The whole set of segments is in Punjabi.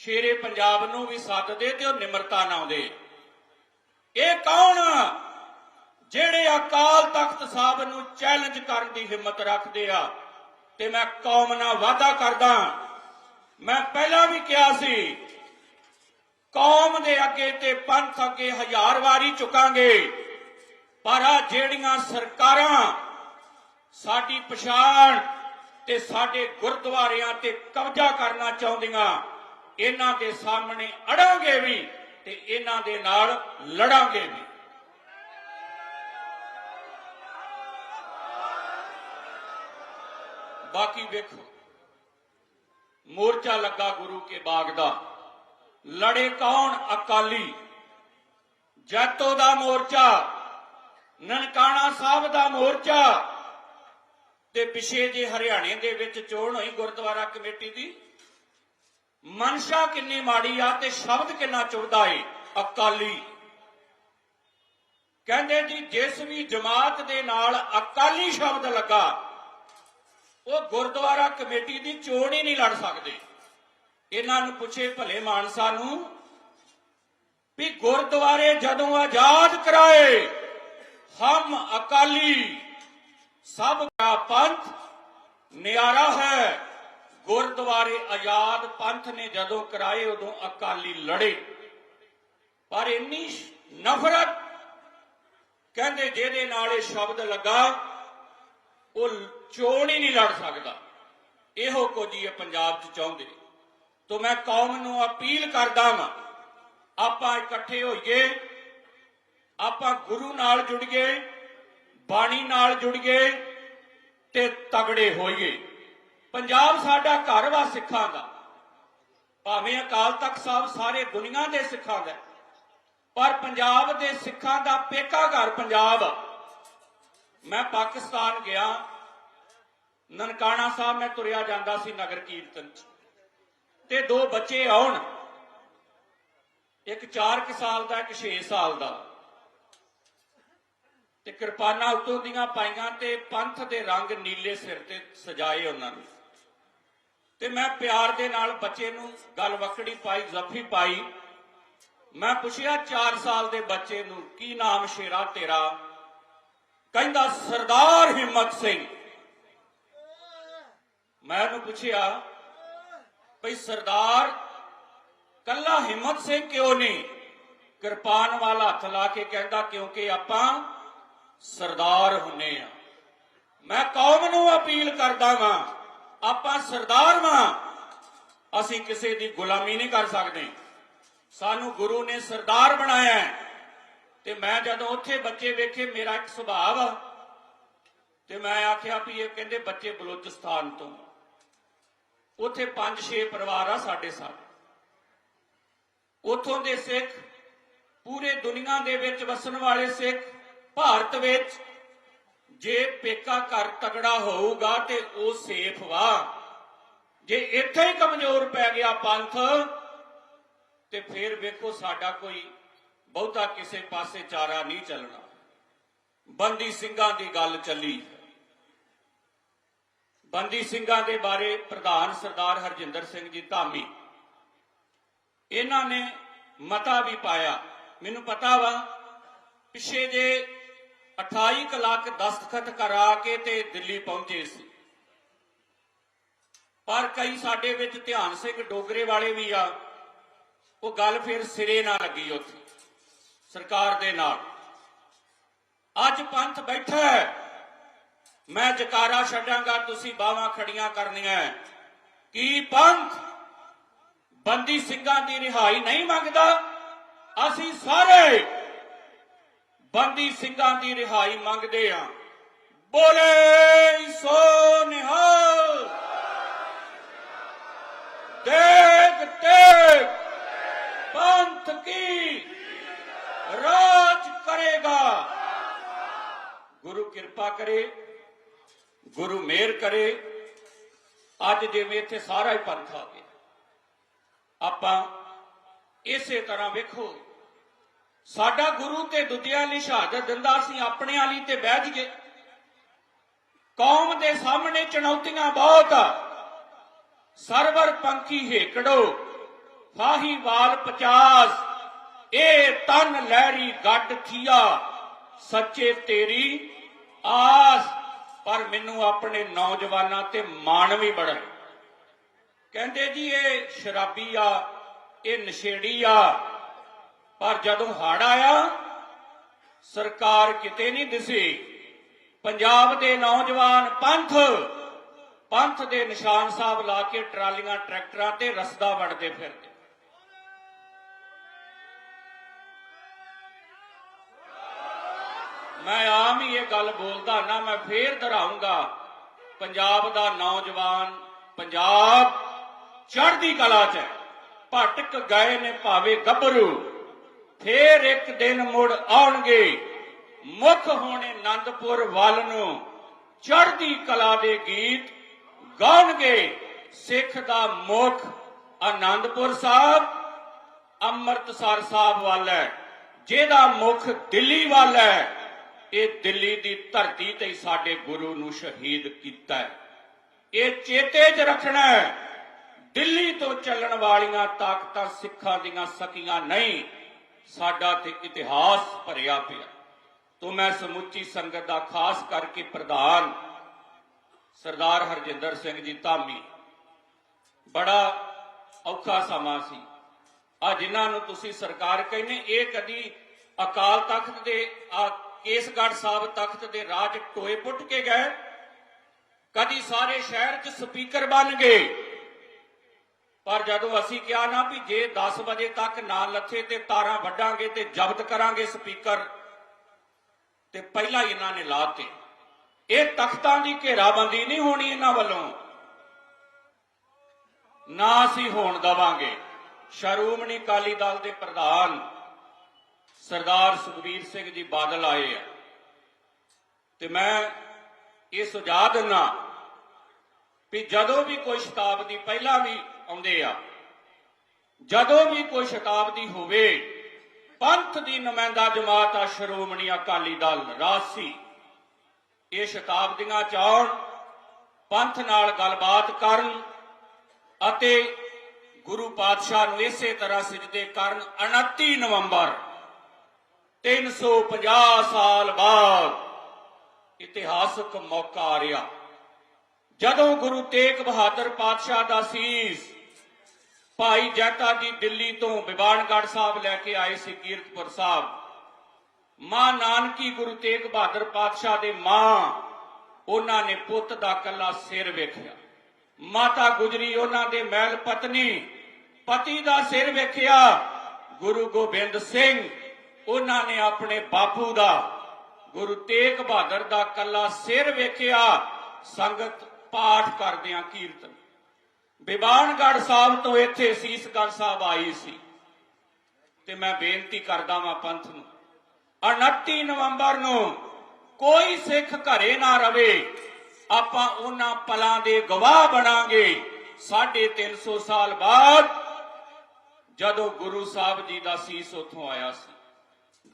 ਸ਼ੇਰੇ ਪੰਜਾਬ ਨੂੰ ਵੀ ਸੱਦਦੇ ਤੇ ਉਹ ਨਿਮਰਤਾ ਨਾਲ ਆਉਂਦੇ। ਇਹ ਕੌਣ? ਜਿਹੜੇ ਅਕਾਲ ਤਖਤ ਸਾਹਿਬ ਨੂੰ ਚੈਲੰਜ ਕਰਨ ਦੀ ਹਿੰਮਤ ਰੱਖਦੇ ਆ। ਤੇ ਮੈਂ ਕੌਮ ਨਾਲ ਵਾਅਦਾ ਕਰਦਾ ਮੈਂ ਪਹਿਲਾਂ ਵੀ ਕਿਹਾ ਸੀ, ਕੌਮ ਦੇ ਅੱਗੇ ਤੇ ਪੰਥ ਅੱਗੇ ਹਜ਼ਾਰ ਵਾਰੀ ਝੁਕਾਂਗੇ। ਪਰ ਆ ਜਿਹੜੀਆਂ ਸਰਕਾਰਾਂ ਸਾਡੀ ਪਛਾਣ ਤੇ ਸਾਡੇ ਗੁਰਦੁਆਰਿਆਂ ਤੇ ਕਬਜ਼ਾ ਕਰਨਾ ਚਾਹੁੰਦੀਆਂ ਇਹਨਾਂ ਦੇ ਸਾਹਮਣੇ ਅੜਾਂਗੇ ਵੀ ਤੇ ਇਹਨਾਂ ਦੇ ਨਾਲ ਲੜਾਂਗੇ ਵੀ। ਬਾਕੀ ਵੇਖੋ, ਮੋਰਚਾ ਲੱਗਾ ਗੁਰੂ ਕੇ ਬਾਗ ਦਾ। ਲੜੇ ਕੌਣ? ਅਕਾਲੀ। ਜੈਤੋ ਦਾ ਮੋਰਚਾ, ਨਨਕਾਣਾ ਸਾਹਿਬ ਦਾ ਮੋਰਚਾ ਤੇ ਪਿਛੇ ਜੇ ਹਰਿਆਣੇ ਦੇ ਵਿੱਚ ਚੋਣ ਹੋਈ ਗੁਰਦੁਆਰਾ ਕਮੇਟੀ ਦੀ ਮਨਸ਼ਾ ਕਿੰਨੀ ਮਾੜੀ ਆ ਤੇ ਸ਼ਬਦ ਕਿੰਨਾ ਚੁਭਦਾ ਏ? ਅਕਾਲੀ। ਕਹਿੰਦੇ ਜੀ, ਜਿਸ ਵੀ ਜਮਾਤ ਦੇ ਨਾਲ ਅਕਾਲੀ ਸ਼ਬਦ ਲੱਗਾ, ਉਹ ਗੁਰਦੁਆਰਾ ਕਮੇਟੀ ਦੀ ਚੋਣ ਹੀ ਨਹੀਂ ਲੜ ਸਕਦੇ। ਇਹਨਾਂ ਨੂੰ ਪੁੱਛੇ ਭਲੇ ਮਾਨਸਾ ਨੂੰ ਵੀ ਗੁਰਦੁਆਰੇ ਜਦੋਂ ਆਜ਼ਾਦ ਕਰਾਏ, ਹਮ ਅਕਾਲੀ, ਸਭ ਦਾ ਪੰਥ ਨਿਆਰਾ ਹੈ। ਗੁਰਦੁਆਰੇ ਆਜ਼ਾਦ ਪੰਥ ਨੇ ਜਦੋਂ ਕਰਾਏ ਉਦੋਂ ਅਕਾਲੀ ਲੜੇ। ਪਰ ਇੰਨੀ ਨਫ਼ਰਤ ਕਹਿੰਦੇ ਜਿਹਦੇ ਨਾਲ ਇਹ ਸ਼ਬਦ ਲੱਗਾ, ਉਹ ਚੋਣ ਹੀ ਨਹੀਂ ਲੜ ਸਕਦਾ। ਇਹੋ ਕੁਝ ਹੀ ਇਹ ਪੰਜਾਬ 'ਚ ਚਾਹੁੰਦੇ ਤੋਂ ਮੈਂ ਕੌਮ ਨੂੰ ਅਪੀਲ ਕਰਦਾ ਹਾਂ ਆਪਾਂ ਇਕੱਠੇ ਹੋਈਏ, ਆਪਾਂ ਗੁਰੂ ਨਾਲ ਜੁੜੀਏ ਬਾਣੀ ਨਾਲ ਜੁੜੀਏ ਤੇ ਤਗੜੇ ਹੋਈਏ। ਪੰਜਾਬ ਸਾਡਾ ਘਰ ਵਾ ਸਿੱਖਾਂ ਦਾ। ਭਾਵੇਂ ਅਕਾਲ ਤਖਤ ਸਾਹਿਬ ਸਾਰੇ ਦੁਨੀਆ ਦੇ ਸਿੱਖਾਂ ਦਾ ਪਰ ਪੰਜਾਬ ਦੇ ਸਿੱਖਾਂ ਦਾ ਪੇਕਾ ਘਰ ਪੰਜਾਬ ਮੈਂ ਪਾਕਿਸਤਾਨ ਗਿਆ, ਨਨਕਾਣਾ ਸਾਹਿਬ ਮੈਂ ਤੁਰਿਆ ਜਾਂਦਾ ਸੀ ਨਗਰ ਕੀਰਤਨ ਚ। ਤੇ ਦੋ ਬੱਚੇ ਆਉਣ, ਇੱਕ 4 ਕੁ ਸਾਲ ਦਾ, ਇੱਕ 6 ਸਾਲ ਦਾ। ਤੇ ਕਿਰਪਾਨਾਂ ਉਤੋਂ ਦੀਆਂ ਪਾਈਆਂ ਤੇ ਪੰਥ ਦੇ ਰੰਗ ਨੀਲੇ ਸਿਰ ਤੇ ਸਜਾਏ ਉਹਨਾਂ ਨੇ। ਤੇ ਮੈਂ ਪਿਆਰ ਦੇ ਨਾਲ ਬੱਚੇ ਨੂੰ ਗੱਲ ਵਕੜੀ ਪਾਈ, ਜ਼ਫੀ ਪਾਈ। ਮੈਂ ਪੁੱਛਿਆ 4 ਸਾਲ ਦੇ ਬੱਚੇ ਨੂੰ, ਕੀ ਨਾਮ ਸ਼ੇਰਾ ਤੇਰਾ? ਕਹਿੰਦਾ, ਸਰਦਾਰ ਹਿੰਮਤ ਸਿੰਘ। ਮੈਂ ਉਹਨੂੰ ਪੁੱਛਿਆ, ਭਈ ਸਰਦਾਰ, ਕੱਲਾ ਹਿੰਮਤ ਸਿੰਘ ਕਿਉਂ ਨਹੀਂ? ਕਿਰਪਾਨ ਵਾਲਾ ਹੱਥ ਲਾ ਕੇ ਕਹਿੰਦਾ, ਕਿਉਂਕਿ ਆਪਾਂ ਸਰਦਾਰ ਹੁੰਨੇ ਆ। ਮੈਂ ਕੌਮ ਨੂੰ ਅਪੀਲ ਕਰਦਾ ਵਾਂ ਆਪਾਂ ਸਰਦਾਰ ਵਾਂ ਅਸੀਂ ਕਿਸੇ ਦੀ ਗੁਲਾਮੀ ਨਹੀਂ ਕਰ ਸਕਦੇ। ਸਾਨੂੰ ਗੁਰੂ ਨੇ ਸਰਦਾਰ ਬਣਾਇਆ ਤੇ ਮੈਂ ਜਦੋਂ ਉੱਥੇ ਬੱਚੇ ਵੇਖੇ, ਮੇਰਾ ਇੱਕ ਸੁਭਾਅ ਆ। ਤੇ ਮੈਂ ਆਖਿਆ ਵੀ ਇਹ ਕਹਿੰਦੇ ਬੱਚੇ ਬਲੋਚਿਸਤਾਨ ਤੋਂ। ਉੱਥੇ 5-6 ਪਰਿਵਾਰ ਆ ਸਾਡੇ ਸਾਰੇ। ਉਥੋਂ ਦੇ ਸਿੱਖ, ਪੂਰੇ ਦੁਨੀਆ ਦੇ ਵਿੱਚ ਵਸਣ ਵਾਲੇ ਸਿੱਖ, ਭਾਰਤ ਵਿੱਚ ਜੇ ਪੇਕਾ ਘਰ ਤਗੜਾ ਹੋਊਗਾ ਤੇ ਉਹ ਸੇਫ ਵਾ। ਜੇ ਇੱਥੇ ਹੀ ਕਮਜ਼ੋਰ ਪੈ ਗਿਆ ਪੰਥ, ਤੇ ਫਿਰ ਵੇਖੋ ਸਾਡਾ ਕੋਈ ਬਹੁਤਾ ਕਿਸੇ ਪਾਸੇ ਚਾਰਾ ਨਹੀਂ ਚੱਲਣਾ। ਬੰਦੀ ਸਿੰਘਾਂ ਦੀ ਗੱਲ ਚੱਲੀ। ਬੰਦੀ ਸਿੰਘਾਂ ਦੇ ਬਾਰੇ ਪ੍ਰਧਾਨ ਸਰਦਾਰ ਹਰਜਿੰਦਰ ਸਿੰਘ ਜੀ ਧਾਮੀ। ਇਹਨਾਂ ਨੇ ਮਤਾ ਵੀ ਪਾਇਆ। ਮੈਨੂੰ ਪਤਾ ਵਾ, ਪਿਛੇ ਜੇ 28 ਕੁ ਲੱਖ ਦਸਤਖਤ ਕਰਾ ਕੇ ਤੇ ਦਿੱਲੀ ਪਹੁੰਚੇ ਸੀ। ਪਰ ਕਈ ਸਾਡੇ ਵਿੱਚ ਧਿਆਨ ਸਿੰਘ ਡੋਗਰੇ ਵਾਲੇ ਵੀ ਆ, ਉਹ ਗੱਲ ਫਿਰ ਸਿਰੇ ਨਾ ਲੱਗੀ ਉੱਥੇ, ਸਰਕਾਰ ਦੇ ਨਾਲ। ਅੱਜ ਪੰਥ ਬੈਠਾ ਮੈਂ ਜਕਾਰਾ ਛੱਡਾਂਗਾ, ਤੁਸੀਂ ਬਾਹਾਂ ਖੜੀਆਂ ਕਰਨੀਆਂ ਹੈ। ਕੀ ਪੰਥ ਬੰਦੀ ਸਿੰਘਾਂ ਦੀ ਰਿਹਾਈ ਨਹੀਂ ਮੰਗਦਾ? ਅਸੀਂ ਸਾਰੇ ਬੰਦੀ ਸਿੰਘਾਂ ਦੀ ਰਿਹਾਈ ਮੰਗਦੇ ਹਾਂ ਬੋਲੇ ਸੋ ਨਿਹਾਲ। ਦੇਖ ਦੇਖ ਪੰਥ ਕੀ ਰਾਜ ਕਰੇਗਾ। ਗੁਰੂ ਕਿਰਪਾ ਕਰੇ, ਗੁਰੂ ਮਿਹਰ ਕਰੇ। ਅੱਜ ਜਿਵੇਂ ਇੱਥੇ ਸਾਰਾ ਹੀ ਪੰਥ ਆ ਗਿਆ। ਆਪਾਂ ਇਸੇ ਤਰ੍ਹਾਂ ਵੇਖੋ। ਸਾਡਾ ਗੁਰੂ ਤੇ ਦੂਜਿਆਂ ਲਈ ਸ਼ਹਾਦਤ ਦਿੰਦਾ ਸੀ, ਆਪਣਿਆਂ ਲਈ ਤੇ ਬਹਿ ਜਗੇ ਕੌਮ ਦੇ ਸਾਹਮਣੇ ਚੁਣੌਤੀਆਂ ਬਹੁਤ ਆ। ਸਰਵਰ ਪੰਖੀ ਹੇਕੜੋ ਫਾਹੀਵਾਲ 50 ਇਹ ਤਨ ਲਹਿਰੀ ਗੱਡ ਥੀਆ। ਸੱਚੇ ਤੇਰੀ ਆਸ, ਪਰ ਮੈਨੂੰ ਆਪਣੇ ਨੌਜਵਾਨਾਂ ਤੇ ਮਾਣ ਵੀ ਬੜਾ ਕਹਿੰਦੇ ਜੀ, ਇਹ ਸ਼ਰਾਬੀ ਆ, ਇਹ ਨਸ਼ੇੜੀ ਆ। ਪਰ ਜਦੋਂ ਹੜ ਆਇਆ, ਸਰਕਾਰ ਕਿਤੇ ਨਹੀਂ ਦਿਸੀ। ਪੰਜਾਬ ਦੇ ਨੌਜਵਾਨ ਪੰਥ ਪੰਥ ਦੇ ਨਿਸ਼ਾਨ ਸਾਹਿਬ ਲਾ ਕੇ ਟਰਾਲੀਆਂ, ਟਰੈਕਟਰਾਂ ਤੇ ਰਸਦਾ ਵੜਦੇ ਫਿਰਦੇ। ਮੈਂ ਆਮ ਹੀ ਇਹ ਗੱਲ ਬੋਲਦਾ ਨਾ, ਮੈਂ ਫੇਰ ਦੁਹਰਾਉਂਗਾ, ਪੰਜਾਬ ਦਾ ਨੌਜਵਾਨ ਪੰਜਾਬ ਚੜ੍ਹਦੀ ਕਲਾ 'ਚ ਭਟਕ ਗਏ ਨੇ ਭਾਵੇਂ ਗੱਭਰੂ। ਫੇਰ ਇੱਕ ਦਿਨ ਮੁੜ ਆਉਣਗੇ। ਮੁੱਖ ਹੋਣੇ ਆਨੰਦਪੁਰ ਵੱਲ ਨੂੰ। ਚੜ੍ਹਦੀ ਕਲਾ ਦੇ ਗੀਤ ਗਾਉਣਗੇ। ਸਿੱਖ ਦਾ ਮੁਖ ਆਨੰਦਪੁਰ ਸਾਹਿਬ, ਅੰਮ੍ਰਿਤਸਰ ਸਾਹਿਬ ਵੱਲ ਹੈ। ਜਿਹਦਾ ਮੁਖ ਦਿੱਲੀ ਵੱਲ ਹੈ। ਇਹ ਦਿੱਲੀ ਦੀ ਧਰਤੀ ਤੇ ਸਾਡੇ ਗੁਰੂ ਨੂੰ ਸ਼ਹੀਦ ਕੀਤਾ ਹੈ। ਇਹ ਚੇਤੇ 'ਚ ਰੱਖਣਾ ਹੈ। ਦਿੱਲੀ ਤੋਂ ਚੱਲਣ ਵਾਲੀਆਂ ਤਾਕਤਾਂ ਸਿੱਖਾਂ ਦੀਆਂ ਸਕੀਆਂ ਨਹੀਂ। ਸਾਡਾ ਤੇ ਇਤਿਹਾਸ ਭਰਿਆ ਪਿਆ। ਤੋਂ ਮੈਂ ਸਮੁੱਚੀ ਸੰਗਤ ਦਾ ਖਾਸ ਕਰਕੇ ਪ੍ਰਧਾਨ ਸਰਦਾਰ ਹਰਜਿੰਦਰ ਸਿੰਘ ਜੀ ਧਾਮੀ। ਬੜਾ ਔਖਾ ਸਮਾਂ ਸੀ। ਆ ਜਿਨ੍ਹਾਂ ਨੂੰ ਤੁਸੀਂ ਸਰਕਾਰ ਕਹਿੰਦੇ, ਇਹ ਕਦੀ ਅਕਾਲ ਤਖਤ ਦੇ, ਆ ਕੇਸਗੜ੍ਹ ਸਾਹਿਬ ਤਖਤ ਦੇ ਰਾਜ ਟੋਏ ਪੁੱਟ ਕੇ ਗਏ? ਕਦੀ ਸਾਰੇ ਸ਼ਹਿਰ 'ਚ ਸਪੀਕਰ ਬਣ ਗਏ? ਪਰ ਜਦੋਂ ਅਸੀਂ ਕਿਹਾ ਨਾ ਵੀ ਜੇ 10 ਵਜੇ ਤੱਕ ਨਾ ਲੱਥੇ ਤੇ ਤਾਰਾਂ ਵੱਢਾਂਗੇ ਤੇ ਜ਼ਬਤ ਕਰਾਂਗੇ ਸਪੀਕਰ, ਤੇ ਪਹਿਲਾਂ ਹੀ ਇਹਨਾਂ ਨੇ ਲਾਤੇ। ਇਹ ਤਖਤਾਂ ਦੀ ਘੇਰਾਬੰਦੀ ਨਹੀਂ ਹੋਣੀ ਇਹਨਾਂ ਵੱਲੋਂ। ਨਾ ਅਸੀਂ ਹੋਣ ਦਵਾਂਗੇ। ਸ਼ਰੋਮਣੀ ਅਕਾਲੀ ਦਲ ਦੇ ਪ੍ਰਧਾਨ ਸਰਦਾਰ ਸੁਖਬੀਰ ਸਿੰਘ ਜੀ ਬਾਦਲ ਆਏ ਆ। ਤੇ ਮੈਂ ਇਹ ਸੁਝਾਅ ਦਿੰਨਾ ਵੀ ਜਦੋਂ ਵੀ ਕੋਈ ਸ਼ਤਾਬਦੀ ਪਹਿਲਾਂ ਵੀ ਆਉਂਦੇ ਆ। ਜਦੋਂ ਵੀ ਕੋਈ ਸ਼ਤਾਬਦੀ ਹੋਵੇ, ਪੰਥ ਦੀ ਨੁਮਾਇੰਦਾ ਜਮਾਤ ਆ, ਸ਼੍ਰੋਮਣੀ ਅਕਾਲੀ ਦਲ ਰਾਸੀ ਇਹ ਸ਼ਤਾਬਦੀਆਂ ਚ ਪੰਥ ਨਾਲ ਗੱਲਬਾਤ ਕਰਨ ਅਤੇ ਗੁਰੂ ਪਾਤਸ਼ਾਹ ਨੂੰ ਇਸੇ ਤਰ੍ਹਾਂ ਸਜਦੇ ਕਰਨ 29 ਨਵੰਬਰ 350 ਸਾਲ ਬਾਅਦ ਇਤਿਹਾਸਕ ਮੌਕਾ ਆ ਰਿਹਾ। ਜਦੋਂ ਗੁਰੂ ਤੇਗ ਬਹਾਦਰ ਪਾਤਸ਼ਾਹ ਦਾ ਸੀਸ ਭਾਈ ਜੈਤਾ ਜੀ ਦਿੱਲੀ ਤੋਂ ਬਿਵਾਨਗੜ੍ਹ ਸਾਹਿਬ ਲੈ ਕੇ ਆਏ ਸੀ ਕੀਰਤਪੁਰ ਸਾਹਿਬ। ਮਾਂ ਨਾਨਕੀ ਗੁਰੂ ਤੇਗ ਬਹਾਦਰ ਪਾਤਸ਼ਾਹ ਦੇ ਮਾਂ, ਉਹਨਾਂ ਨੇ ਪੁੱਤ ਦਾ ਕੱਲਾ ਸਿਰ ਵੇਖਿਆ। ਮਾਤਾ ਗੁਜਰੀ ਉਹਨਾਂ ਦੇ ਮਹਿਲ ਪਤਨੀ, ਪਤੀ ਦਾ ਸਿਰ ਵੇਖਿਆ। ਗੁਰੂ ਗੋਬਿੰਦ ਸਿੰਘ, ਉਹਨਾਂ ਨੇ ਆਪਣੇ ਬਾਪੂ ਦਾ, ਗੁਰੂ ਤੇਗ ਬਹਾਦਰ ਦਾ ਕੱਲਾ ਸਿਰ ਵੇਖਿਆ। ਸੰਗਤ ਪਾਠ ਕਰਦਿਆਂ ਕੀਰਤਨ ਬਿਬਾਨਗੜ੍ਹ ਸਾਹਿਬ ਤੋਂ ਇੱਥੇ ਸੀਸਗੜ੍ਹ ਸਾਹਿਬ ਆਈ ਸੀ। ਤੇ ਮੈਂ ਬੇਨਤੀ ਕਰਦਾ ਵਾਂ ਪੰਥ ਨੂੰ 29 ਨਵੰਬਰ ਨੂੰ ਕੋਈ ਸਿੱਖ ਘਰੇ ਨਾ ਰਵੇ, ਆਪਾਂ ਉਹਨਾਂ ਪਲਾਂ ਦੇ ਗਵਾਹ ਬਣਾਂਗੇ। 350 ਸਾਲ ਬਾਅਦ ਜਦੋਂ ਗੁਰੂ ਸਾਹਿਬ ਜੀ ਦਾ ਸੀਸ ਉੱਥੋਂ ਆਇਆ ਸੀ।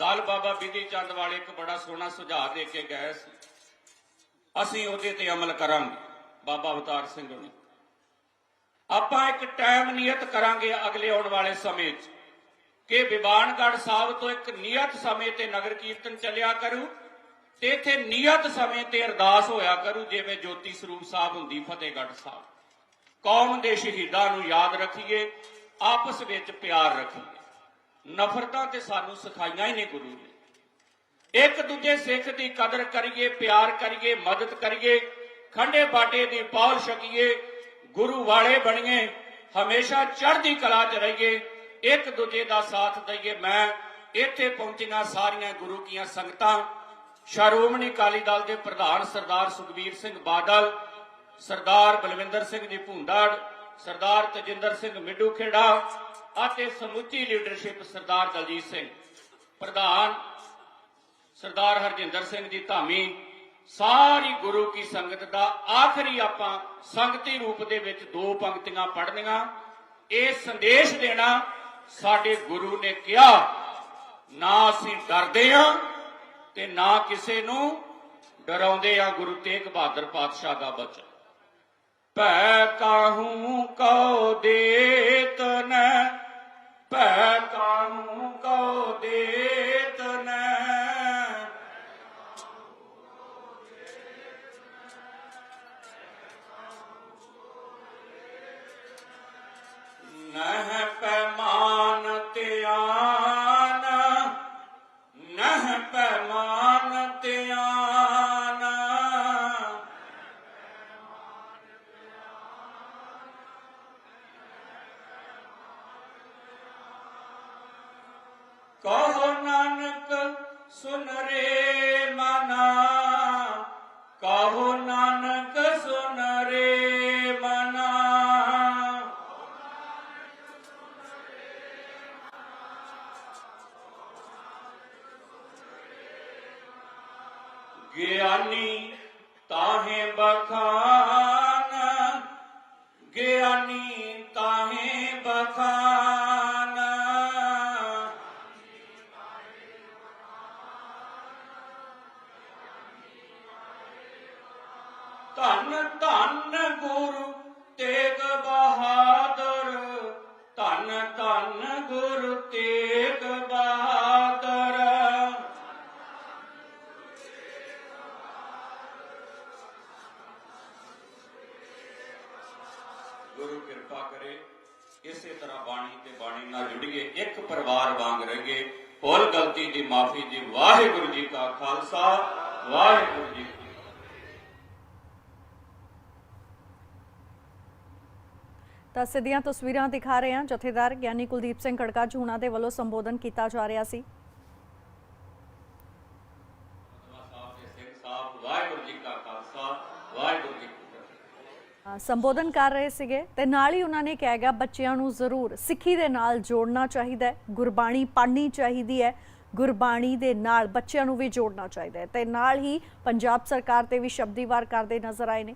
ਦਲ ਬਾਬਾ ਬਿਧੀ ਚੰਦ ਵਾਲੇ ਇੱਕ ਬੜਾ ਸੋਹਣਾ ਸੁਝਾਅ ਦੇ ਕੇ ਗਏ ਸੀ। ਅਸੀਂ ਉਹਦੇ ਤੇ ਅਮਲ ਕਰਾਂਗੇ, ਬਾਬਾ ਅਵਤਾਰ ਸਿੰਘ ਨੇ ਆਪਾਂ ਇੱਕ ਟਾਈਮ ਨਿਯਤ ਕਰਾਂਗੇ ਅਗਲੇ ਆਉਣ ਵਾਲੇ ਸਮੇਂ 'ਚ, ਕਿ ਵਿਵਾਨਗੜ੍ਹ ਸਾਹਿਬ ਤੋਂ ਇੱਕ ਨਿਯਤ ਸਮੇਂ ਤੇ ਨਗਰ ਕੀਰਤਨ ਚੱਲਿਆ ਕਰੂ, ਤੇ ਇੱਥੇ ਨਿਯਤ ਸਮੇਂ ਤੇ ਅਰਦਾਸ ਹੋਇਆ ਕਰੂ, ਜਿਵੇਂ ਜੋਤੀ ਸਰੂਪ ਸਾਹਿਬ ਹੁੰਦੀ ਫਤਿਹਗੜ੍ਹ ਸਾਹਿਬ। ਕੌਮ ਦੇ ਸ਼ਹੀਦਾਂ ਨੂੰ ਯਾਦ ਰੱਖੀਏ, ਆਪਸ ਵਿੱਚ ਪਿਆਰ ਰੱਖੀਏ। ਨਫ਼ਰਤਾਂ ਤੇ ਸਾਨੂੰ ਸਿਖਾਈਆਂ ਹੀ ਨਹੀਂ ਗੁਰੂ ਨੇ। ਇੱਕ ਦੂਜੇ ਸਿੱਖ ਦੀ ਕਦਰ ਕਰੀਏ, ਪਿਆਰ ਕਰੀਏ, ਮਦਦ ਕਰੀਏ, ਖੰਡੇ ਬਾਟੇ ਦੀ ਪੌਲ ਛਕੀਏ ਗੁਰੂ ਵਾਲੇ ਬਣੀਏ, ਹਮੇਸ਼ਾ ਚੜ੍ਹਦੀ ਕਲਾ 'ਚ ਰਹੀਏ, ਇੱਕ ਦੂਜੇ ਦਾ ਸਾਥ ਦਈਏ। ਮੈਂ ਇੱਥੇ ਪਹੁੰਚੀਆਂ ਸਾਰੀਆਂ ਗੁਰੂ ਕੀਆਂ ਸੰਗਤਾਂ, ਸ਼੍ਰੋਮਣੀ ਅਕਾਲੀ ਦਲ ਦੇ ਪ੍ਰਧਾਨ ਸਰਦਾਰ ਸੁਖਬੀਰ ਸਿੰਘ ਬਾਦਲ, ਸਰਦਾਰ ਬਲਵਿੰਦਰ ਸਿੰਘ ਜੀ ਭੁੰਦੜ ਸਰਦਾਰ ਤਜਿੰਦਰ ਸਿੰਘ ਮਿੱਡੂ ਖੇੜਾ ਅਤੇ ਸਮੁੱਚੀ ਲੀਡਰਸ਼ਿਪ ਸਰਦਾਰ ਦਲਜੀਤ ਸਿੰਘ। ਪ੍ਰਧਾਨ ਸਰਦਾਰ ਹਰਜਿੰਦਰ ਸਿੰਘ ਜੀ ਧਾਮੀ ਸਾਰੀ ਗੁਰੂ ਕੀ ਸੰਗਤ ਦਾ ਆਖਰੀ ਆਪਾਂ ਸੰਗਤੀ ਰੂਪ ਦੇ ਵਿੱਚ ਦੋ ਪੰਕਤੀਆਂ ਪੜ੍ਹਨੀਆਂ। ਇਹ ਸੰਦੇਸ਼ ਦੇਣਾ ਸਾਡੇ ਗੁਰੂ ਨੇ ਕਿਹਾ, ਨਾ ਅਸੀਂ ਡਰਦੇ ਹਾਂ ਤੇ ਨਾ ਕਿਸੇ ਨੂੰ ਡਰਾਉਂਦੇ ਆ ਗੁਰੂ ਤੇਗ ਬਹਾਦਰ ਪਾਤਸ਼ਾਹ ਦਾ ਬਚਨ। ਭੈ ਕਾਹੂ ਗਿਆਨੀ ਤਾਹੇ ਬਖਾਨ ਖਾਲਸਾ ਵਾਹਿਗੁਰੂ ਜੀ ਤਾਂ ਸਿੱਧੀਆਂ ਤਸਵੀਰਾਂ ਦਿਖਾ ਰਹੇ ਹਾਂ। ਜਥੇਦਾਰ ਗਿਆਨੀ ਕੁਲਦੀਪ ਸਿੰਘ ਖੜਕਾ ਜੂਣਾ ਦੇ ਵੱਲੋਂ ਸੰਬੋਧਨ ਕੀਤਾ ਜਾ ਰਿਹਾ ਸੀ। ਸੰਬੋਧਨ ਕਰ ਰਹੇ ਸੀਗੇ ਤੇ ਨਾਲ ਹੀ ਉਹਨਾਂ ਨੇ ਕਿਹਾ ਗਿਆ ਬੱਚਿਆਂ ਨੂੰ ਜ਼ਰੂਰ ਸਿੱਖੀ ਦੇ ਨਾਲ ਜੋੜਨਾ ਚਾਹੀਦਾ ਹੈ ਗੁਰਬਾਣੀ ਪੜ੍ਹਨੀ ਚਾਹੀਦੀ ਹੈ ਗੁਰਬਾਣੀ ਦੇ ਨਾਲ ਬੱਚਿਆਂ ਨੂੰ ਵੀ ਜੋੜਨਾ ਚਾਹੀਦਾ ਹੈ ਤੇ ਨਾਲ ਹੀ ਪੰਜਾਬ ਸਰਕਾਰ ਤੇ ਵੀ ਸ਼ਬਦੀ ਵਾਰ ਕਰਦੇ ਨਜ਼ਰ ਆਏ ਨੇ।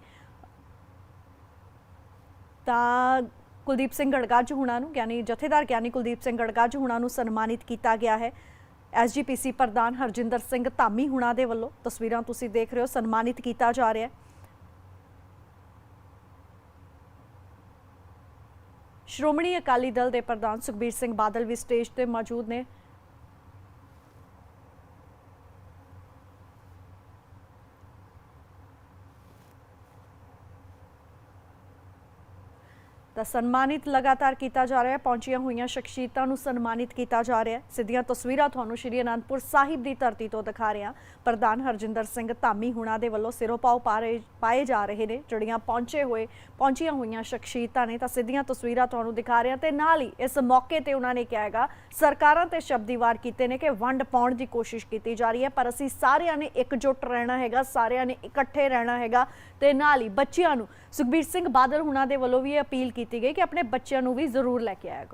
ਤਾਂ ਕੁਲਦੀਪ ਸਿੰਘ ਗੜਗਾਜ ਹੁਣਾਂ ਨੂੰ ਗਿਆਨੀ ਜਥੇਦਾਰ ਗਿਆਨੀ ਕੁਲਦੀਪ ਸਿੰਘ ਗੜਗਾਜ ਹੁਣਾਂ ਨੂੰ ਸਨਮਾਨਿਤ ਕੀਤਾ ਗਿਆ ਹੈ। ਐਸਜੀਪੀਸੀ ਪ੍ਰਧਾਨ ਹਰਜਿੰਦਰ ਸਿੰਘ ਧਾਮੀ ਹੁਣਾਂ ਦੇ ਵੱਲੋਂ ਤਸਵੀਰਾਂ ਤੁਸੀਂ ਦੇਖ ਰਹੇ ਹੋ, ਸਨਮਾਨਿਤ ਕੀਤਾ ਜਾ ਰਿਹਾ ਹੈ। ਸ਼੍ਰੋਮਣੀ ਅਕਾਲੀ ਦਲ ਦੇ ਪ੍ਰਧਾਨ ਸੁਖਬੀਰ ਸਿੰਘ ਬਾਦਲ ਵੀ ਸਟੇਜ ਤੇ ਮੌਜੂਦ ਨੇ। ਤਾਂ ਸਨਮਾਨਿਤ ਲਗਾਤਾਰ ਕੀਤਾ ਜਾ ਰਿਹਾ ਹੈ। ਪਹੁੰਚੀਆਂ ਹੋਈਆਂ ਸ਼ਖਸੀਅਤਾਂ ਨੂੰ ਸਨਮਾਨਿਤ ਕੀਤਾ ਜਾ ਰਿਹਾ ਹੈ। ਸਿੱਧੀਆਂ ਤਸਵੀਰਾਂ ਤੁਹਾਨੂੰ ਸ਼੍ਰੀ ਅਨੰਦਪੁਰ ਸਾਹਿਬ ਦੀ ਧਰਤੀ ਤੋਂ ਦਿਖਾ ਰਹੇ ਹਾਂ। ਪ੍ਰਧਾਨ ਹਰਜਿੰਦਰ ਸਿੰਘ ਧਾਮੀ ਹੁਣਾਂ ਦੇ ਵੱਲੋਂ ਸਿਰੋਂ ਪਾਉ ਪਾ ਰਹੇ ਪਾਏ ਜਾ ਰਹੇ ਨੇ, ਜਿਹੜੀਆਂ ਪਹੁੰਚੇ ਹੋਏ, ਪਹੁੰਚੀਆਂ ਹੋਈਆਂ ਸ਼ਖਸੀਅਤਾਂ ਨੇ। ਤਾਂ ਸਿੱਧੀਆਂ ਤਸਵੀਰਾਂ ਤੁਹਾਨੂੰ ਦਿਖਾ ਰਹੇ ਹਾਂ ਤੇ ਨਾਲ ਹੀ ਇਸ ਮੌਕੇ ਤੇ ਉਹਨਾਂ ਨੇ ਕਿਹਾ ਹੈਗਾ, ਸਰਕਾਰਾਂ ਤੇ ਸ਼ਬਦੀਵਾਰ ਕੀਤੇ ਨੇ ਕਿ ਵੰਡ ਪਾਉਣ ਦੀ ਕੋਸ਼ਿਸ਼ ਕੀਤੀ ਜਾ ਰਹੀ ਹੈ। ਪਰ ਅਸੀਂ ਸਾਰਿਆਂ ਨੇ ਇਕਜੁੱਟ ਰਹਿਣਾ ਹੈਗਾ, ਸਾਰਿਆਂ ਨੇ ਇਕੱਠੇ ਰਹਿਣਾ ਹੈਗਾ। ਤੇ ਨਾਲ ਹੀ ਬੱਚਿਆਂ ਨੂੰ ਸੁਖਬੀਰ ਸਿੰਘ ਬਾਦਲ ਹੁਣਾਂ ਦੇ ਵੱਲੋਂ ਵੀ ਇਹ ਅਪੀਲ ਕੀਤੀ ਗਈ ਕਿ ਆਪਣੇ ਬੱਚਿਆਂ ਨੂੰ ਵੀ ਜ਼ਰੂਰ ਲੈ ਕੇ ਆਇਆ ਕਰੋ।